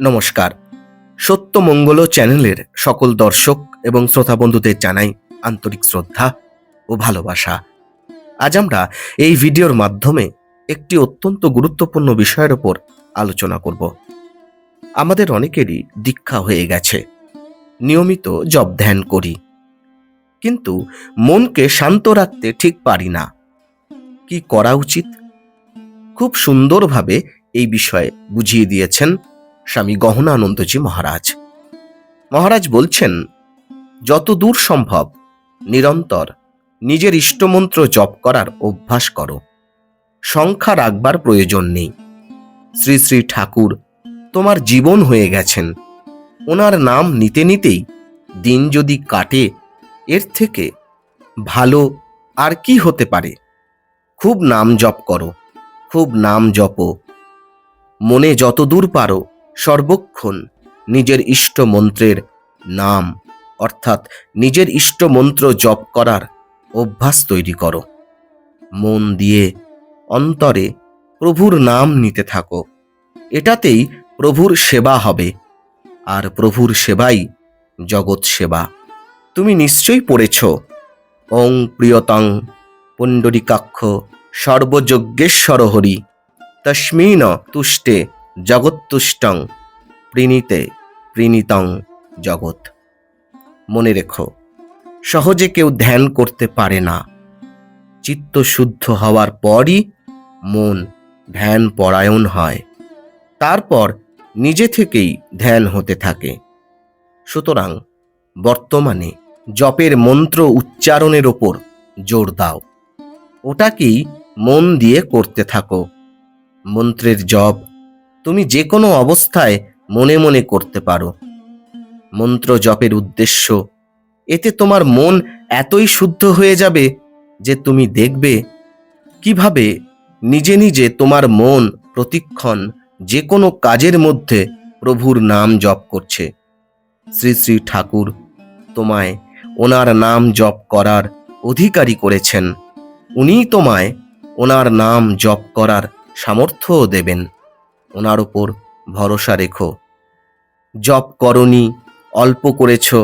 নমস্কার। সত্যমঙ্গল চ্যানেলের সকল দর্শক এবং শ্রোতা বন্ধুদের জানাই আন্তরিক শ্রদ্ধা ও ভালোবাসা। আজ আমরা এই ভিডিওর মাধ্যমে একটি অত্যন্ত গুরুত্বপূর্ণ বিষয়ের ওপর আলোচনা করব। আমাদের অনেকেরই দীক্ষা হয়ে গেছে। নিয়মিত জব ধ্যান করি। কিন্তু মনকে শান্ত রাখতে ঠিক পারি না। কি করা উচিত? খুব সুন্দরভাবে এই বিষয়ে বুঝিয়ে দিয়েছেন স্বামী গহনানন্দজি মহারাজ। মহারাজ বলছেন, যত দূর সম্ভব, নিরন্তর নিজের ইষ্টমন্ত্র জপ করার অভ্যাস করো। সংখ্যা রাখবার প্রয়োজন নেই। শ্রী শ্রী ঠাকুর, তোমার জীবন হয়ে গেছেন। ওনার নাম নিতে নিতেই দিন যদি কাটে, এর থেকে ভালো আর কি হতে পারে? খুব নাম জপ করো, খুব নাম জপো। মনে যত দূর পারো সর্বক্ষণ নিজের ইষ্ট মন্ত্রের নাম, অর্থাৎ নিজের ইষ্ট মন্ত্র জপ করার অভ্যাস তৈরি করো। মন দিয়ে অন্তরে প্রভুর নাম নিতে থাকো। এটাতেই প্রভুর সেবা হবে, আর প্রভুর সেবাই জগৎ সেবা। তুমি নিশ্চয়ই পড়েছ, ওং প্রিয়তং পুণ্ডরিকাক্ষ সর্বযজ্ঞেশ্বর হরি তস্মিন তুষ্টে জগৎতুষ্টং প্রীণীতে প্রীণীতং জগৎ। মনে রেখো, সহজে কেউ ধ্যান করতে পারে না। চিত্ত শুদ্ধ হওয়ার পরই মন ধ্যান পরায়ণ হয়। তারপর নিজে থেকেই ধ্যান হতে থাকে। সুতরাং বর্তমানে জপের মন্ত্র উচ্চারণের ওপর জোর দাও। ওটাকেই মন দিয়ে করতে থাকো। মন্ত্রের জপ তুমি যে কোনো অবস্থায় মনে মনে করতে পারো। মন্ত্র জপের উদ্দেশ্য, এতে তোমার মন এতই শুদ্ধ হয়ে যাবে যে তুমি দেখবে কীভাবে নিজে নিজে তোমার মন প্রতিক্ষণ যে কোনো কাজের মধ্যে প্রভুর নাম জপ করছে। শ্রী শ্রী ঠাকুর তোমায় ওনার নাম জপ করার অধিকারী করেছেন। উনিই তোমায় ওনার নাম জপ করার সামর্থ্যও দেবেন। ওনার ওপর ভরসা রেখো। জপ করনি, অল্প করেছ,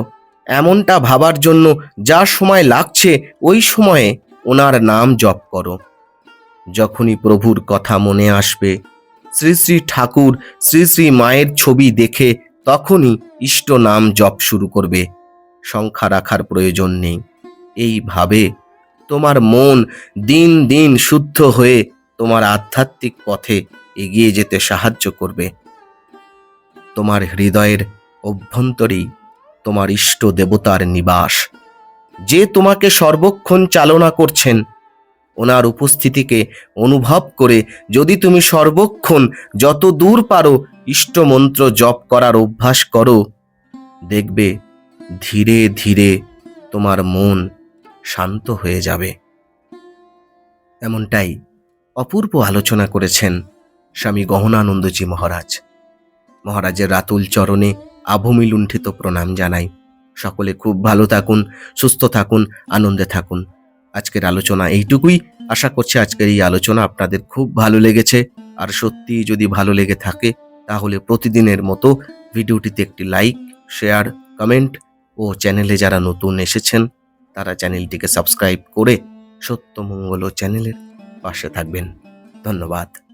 এমনটা ভাবার জন্য যা সময় লাগছে, ওই সময়ে ওনার নাম জপ করো। যখনই প্রভুর কথা মনে আসবে, শ্রী শ্রী ঠাকুর শ্রী শ্রী মায়ের ছবি দেখে তখনই ইষ্ট নাম জপ শুরু করবে। সংখ্যা রাখার প্রয়োজন নেই। এইভাবে তোমার মন দিন দিন শুদ্ধ হয়ে তোমার আধ্যাত্মিক পথে এগিয়ে যেতে সাহায্য করবে। তোমার হৃদয়ের অভ্যন্তরেই তোমার ইষ্ট দেবতার নিবাস। যে তোমাকে সর্বক্ষণ চালনা করছেন, ওনার উপস্থিতিকে অনুভব করে যদি তুমি সর্বক্ষণ যত দূর পারো ইষ্টমন্ত্র জপ করার অভ্যাস করো, দেখবে ধীরে ধীরে তোমার মন শান্ত হয়ে যাবে। এমনটাই অপূর্ব আলোচনা করেছেন স্বামী গহনানন্দজি মহারাজ। মহারাজের রাতুল চরণে আভূমি লুণ্ঠিত প্রণাম জানাই। সকলে খুব ভালো থাকুন, সুস্থ থাকুন, আনন্দে থাকুন। আজকের আলোচনা এইটুকুই। আশা করছি আজকের এই আলোচনা আপনাদের খুব ভালো লেগেছে। আর সত্যি যদি ভালো লেগে থাকে, তাহলে প্রতিদিনের মতো ভিডিওটিতে একটি লাইক, শেয়ার, কমেন্ট ও চ্যানেলে যারা নতুন এসেছেন, তারা চ্যানেলটিকে সাবস্ক্রাইব করে সত্যমঙ্গল চ্যানেলের পাশে থাকবেন। ধন্যবাদ।